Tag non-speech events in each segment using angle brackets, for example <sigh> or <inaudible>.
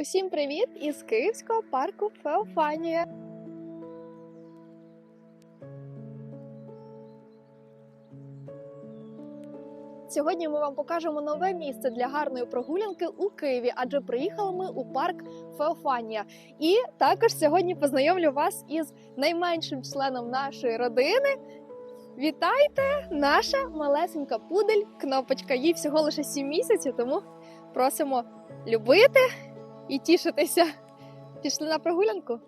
Усім привіт із Київського парку Феофанія. Сьогодні ми вам покажемо нове місце для гарної прогулянки у Києві, адже приїхали ми у парк Феофанія. І також сьогодні познайомлю вас із найменшим членом нашої родини. Вітайте! Наша малесенька пудель, кнопочка. Їй всього лише 7 місяців, тому просимо любити і тішитися. Пішли на прогулянку.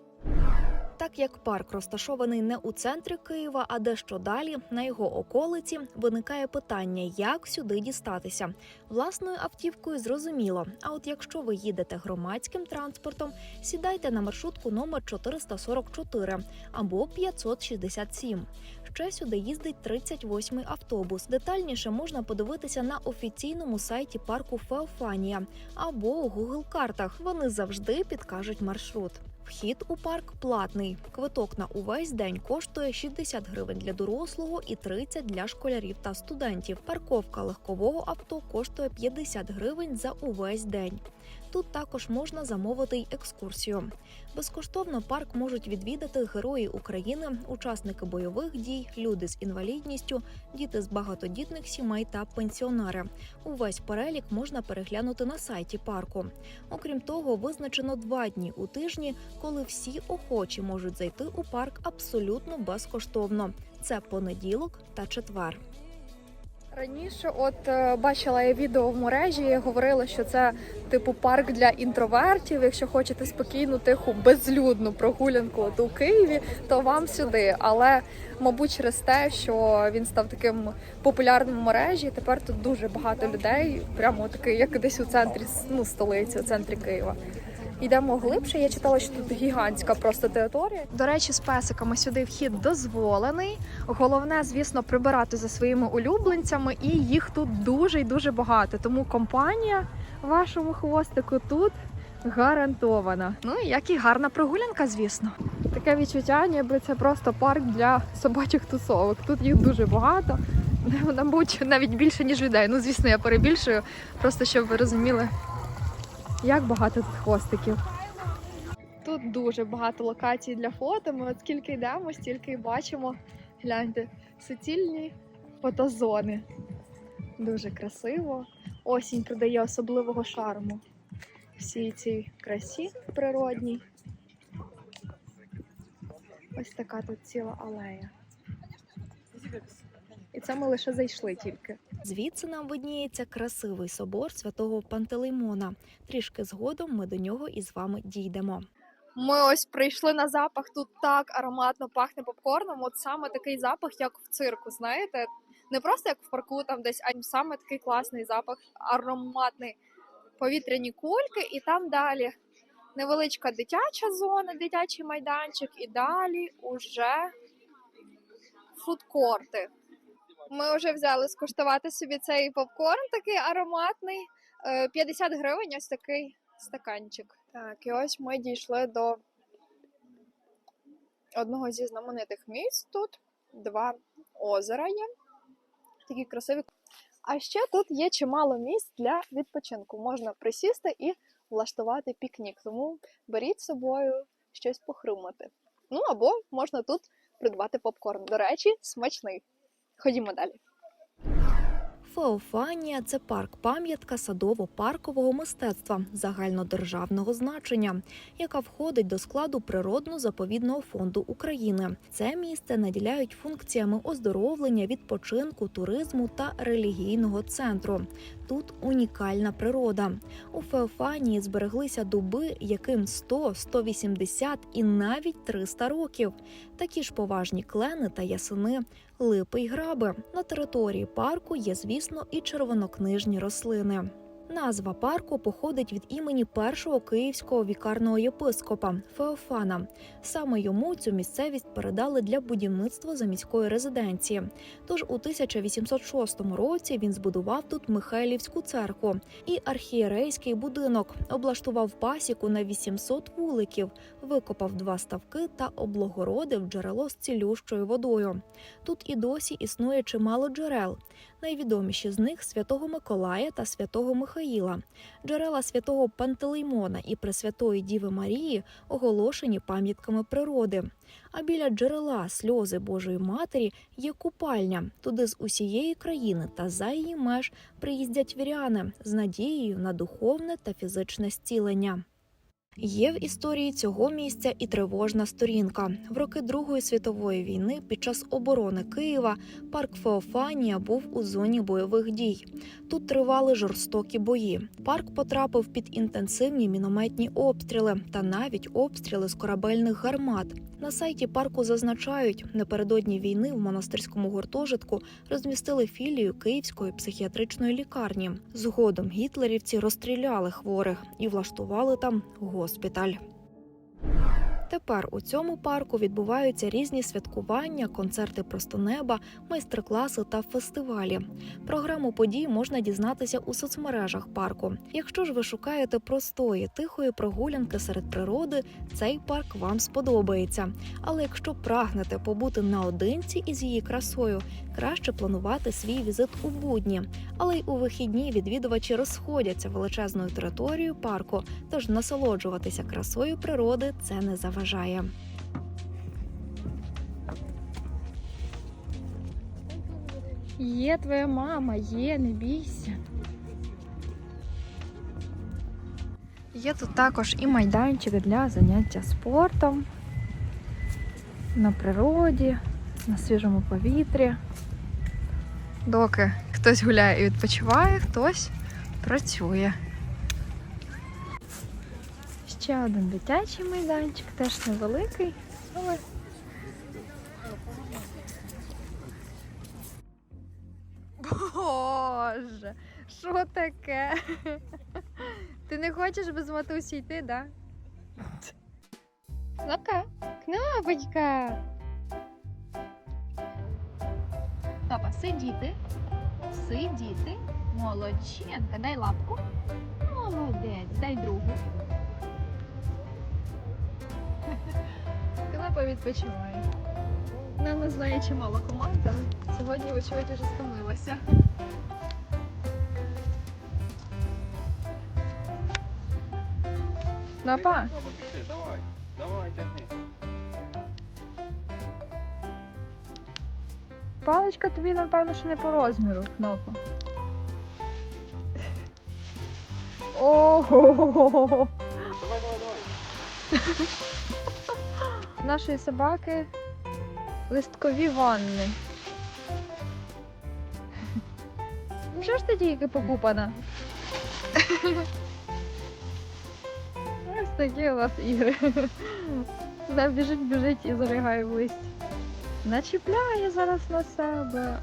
Так як парк розташований не у центрі Києва, а дещо далі, на його околиці, виникає питання, як сюди дістатися. Власною автівкою зрозуміло. А от якщо ви їдете громадським транспортом, сідайте на маршрутку номер 444 або 567. Ще сюди їздить 38-й автобус. Детальніше можна подивитися на офіційному сайті парку Феофанія або у Google картах. Вони завжди підкажуть маршрут. Вхід у парк платний. Квиток на увесь день коштує 60 гривень для дорослого і 30 для школярів та студентів. Парковка легкового авто коштує 50 гривень за увесь день. Тут також можна замовити й екскурсію. Безкоштовно парк можуть відвідати герої України, учасники бойових дій, люди з інвалідністю, діти з багатодітних сімей та пенсіонери. Увесь перелік можна переглянути на сайті парку. Окрім того, визначено два дні у тижні, коли всі охочі можуть зайти у парк абсолютно безкоштовно. Це понеділок та четвер. Раніше, от е, бачила я відео в мережі, говорили, що це типу парк для інтровертів. Якщо хочете спокійну, тиху, безлюдну прогулянку от у Києві, то вам сюди. Але мабуть, через те, що він став таким популярним в мережі, тепер тут дуже багато людей, прямо такий, як десь у центрі ну, столиці, у центрі Києва. Йдемо глибше. Я читала, що тут гігантська просто територія. До речі, з песиками сюди вхід дозволений. Головне, звісно, прибирати за своїми улюбленцями, і їх тут дуже і дуже багато. Тому компанія вашому хвостику тут гарантована. Ну і як і гарна прогулянка, звісно. Таке відчуття, ніби це просто парк для собачих тусовок. Тут їх дуже багато. Мабуть, навіть більше, ніж людей. Ну, звісно, я перебільшую, просто щоб ви розуміли, як багато тут хвостиків. Тут дуже багато локацій для фото. Ми от скільки йдемо, стільки й бачимо. Гляньте, суцільні фотозони. Дуже красиво. Осінь придає особливого шарму всій цій красі природній. Ось така тут ціла алея. І це ми лише зайшли тільки. Звідси нам видніється красивий собор святого Пантелеймона. Трішки згодом ми до нього із вами дійдемо. Ми ось прийшли на запах. Тут так ароматно пахне попкорном. От саме такий запах, як в цирку. Знаєте, не просто як в парку, там десь, а саме такий класний запах, ароматний повітряні кульки, і там далі невеличка дитяча зона, дитячий майданчик, і далі уже фудкорти. Ми вже взяли скуштувати собі цей попкорн, такий ароматний. Е, 50 гривень ось такий стаканчик. Так, і ось ми дійшли до одного зі знаменитих місць тут. Два озера є. Такі красиві. А ще тут є чимало місць для відпочинку. Можна присісти і влаштувати пікнік. Тому беріть з собою щось похрумати. Ну або можна тут придбати попкорн. До речі, смачний. Ходімо далі. Феофанія це парк-пам'ятка садово-паркового мистецтва загальнодержавного значення, яка входить до складу природно-заповідного фонду України. Це місце наділяють функціями оздоровлення, відпочинку, туризму та релігійного центру. Тут унікальна природа. У Феофанії збереглися дуби, яким 100, 180 і навіть 300 років. Такі ж поважні клени та ясени, липи й граби. На території парку є, звісно, і червонокнижні рослини. Назва парку походить від імені першого київського вікарного єпископа Феофана. Саме йому цю місцевість передали для будівництва заміської резиденції. Тож у 1806 році він збудував тут Михайлівську церкву і архієрейський будинок, облаштував пасіку на 800 вуликів, викопав два ставки та облагородив джерело з цілющою водою. Тут і досі існує чимало джерел. Найвідоміші з них святого Миколая та святого Михаїла. Михаїла. Джерела святого Пантелеймона і Пресвятої Діви Марії оголошені пам'ятками природи. А біля джерела сльози Божої Матері є купальня. Туди з усієї країни та за її меж приїздять віряни з надією на духовне та фізичне зцілення. Є в історії цього місця і тривожна сторінка. В роки Другої світової війни під час оборони Києва парк Феофанія був у зоні бойових дій. Тут тривали жорстокі бої. Парк потрапив під інтенсивні мінометні обстріли та навіть обстріли з корабельних гармат. На сайті парку зазначають, напередодні війни в монастирському гуртожитку розмістили філію Київської психіатричної лікарні. Згодом гітлерівці розстріляли хворих і влаштували там госпіталь. Тепер у цьому парку відбуваються різні святкування, концерти просто неба, майстер-класи та фестивалі. Програму подій можна дізнатися у соцмережах парку. Якщо ж ви шукаєте простої, тихої прогулянки серед природи, цей парк вам сподобається. Але якщо прагнете побути наодинці із її красою, краще планувати свій візит у будні. Але й у вихідні відвідувачі розходяться величезною територією парку, тож насолоджуватися красою природи це не заважає. Є твоя мама, є, не бійся. Є тут також і майданчик для заняття спортом на природі, на свіжому повітрі. Доки хтось гуляє і відпочиває, хтось працює. Ще один дитячий майданчик, теж невеликий, але Боже, що таке? Ти не хочеш без матусі йти, да? Ну-ка, кнопочка. Папа, сидіти. Сидіти. Молодчинка. Дай лапку. Молодець. Дай другу. Кнопа відпочиває. Вона не знає чимало команд, але сьогодні, вочевидь, вже стомилася. Кнопа, Давай, давай, тягни. паличка тобі, напевно, що не по розміру, кнопа. Ого! Давай, давай, давай. <laughs> нашої собаки листкові ванни. Що ж ти тільки покупана? Ось такі у нас ігри. Вона біжить, біжить і залягає в листі. Начіпляє зараз на себе.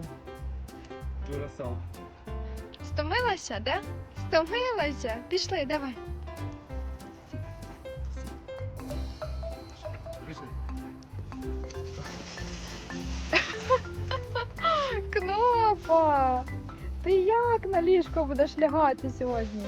Все. Дурасал. Стомилася, да? Стомилася. Пішли, давай. Пішли. Кнопа! Ти як на ліжко будеш лягати сьогодні?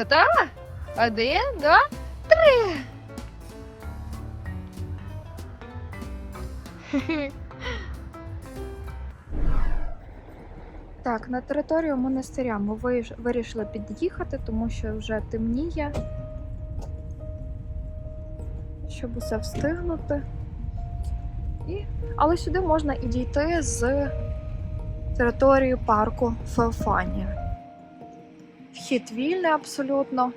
Готова? Один, два, три. <laughs> Так, на територію монастиря ми вирішили під'їхати, тому що вже темніє. Щоб усе встигнути. І... Але сюди можна і дійти з території парку Феофанія. Вхід вільний абсолютно.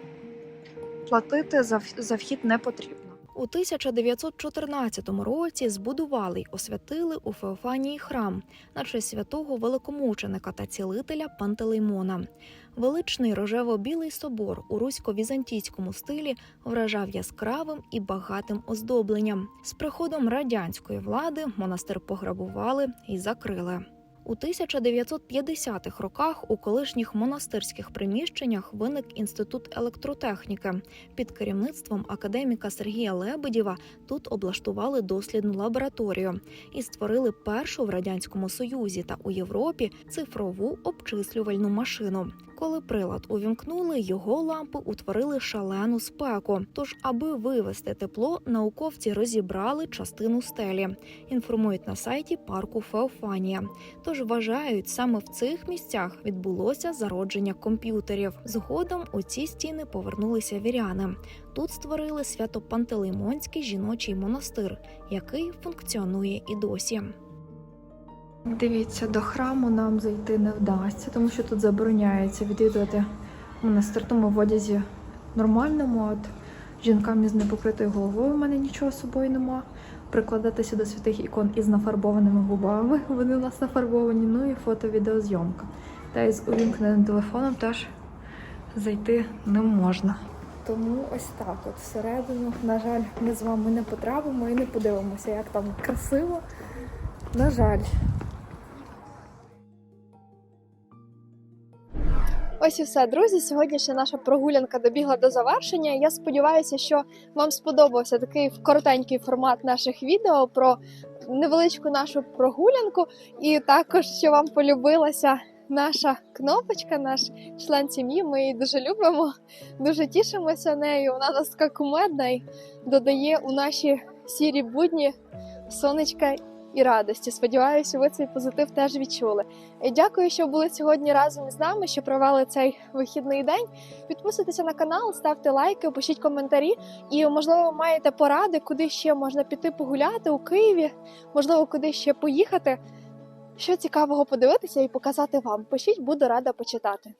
Платити за, за вхід не потрібно. У 1914 році збудували й освятили у Феофанії храм на честь святого великомученика та цілителя Пантелеймона. Величний рожево-білий собор у русько-візантійському стилі вражав яскравим і багатим оздобленням. З приходом радянської влади монастир пограбували і закрили. У 1950-х роках у колишніх монастирських приміщеннях виник інститут електротехніки. Під керівництвом академіка Сергія Лебедєва тут облаштували дослідну лабораторію і створили першу в радянському союзі та у Європі цифрову обчислювальну машину. Коли прилад увімкнули, його лампи утворили шалену спеку. Тож, аби вивести тепло, науковці розібрали частину стелі. Інформують на сайті парку Феофанія. Тож вважають, саме в цих місцях відбулося зародження комп'ютерів. Згодом у ці стіни повернулися віряни. Тут створили Свято-Пантелеймонський жіночий монастир, який функціонує і досі. Дивіться, до храму нам зайти не вдасться, тому що тут забороняється відвідувати монастир тому в одязі нормальному. От жінкам із непокритою головою в мене нічого з собою нема. Прикладатися до святих ікон із нафарбованими губами. <laughs> Вони у нас нафарбовані. Ну і фото-відеозйомка. Та й з увімкненим телефоном теж зайти не можна. Тому ось так, от всередину, на жаль, ми з вами не потрапимо і не подивимося, як там красиво. На жаль. Ось і все, друзі. Сьогоднішня наша прогулянка добігла до завершення. Я сподіваюся, що вам сподобався такий коротенький формат наших відео про невеличку нашу прогулянку, і також що вам полюбилася наша кнопочка, наш член сім'ї. Ми її дуже любимо, дуже тішимося нею. Вона нас така кумедна і додає у наші сірі будні сонечка і радості. Сподіваюся, ви цей позитив теж відчули. І Дякую, що були сьогодні разом із нами, що провели цей вихідний день. Підписуйтеся на канал, ставте лайки, пишіть коментарі. І, можливо, маєте поради, куди ще можна піти погуляти у Києві, можливо, куди ще поїхати. Що цікавого подивитися і показати вам. Пишіть, буду рада почитати.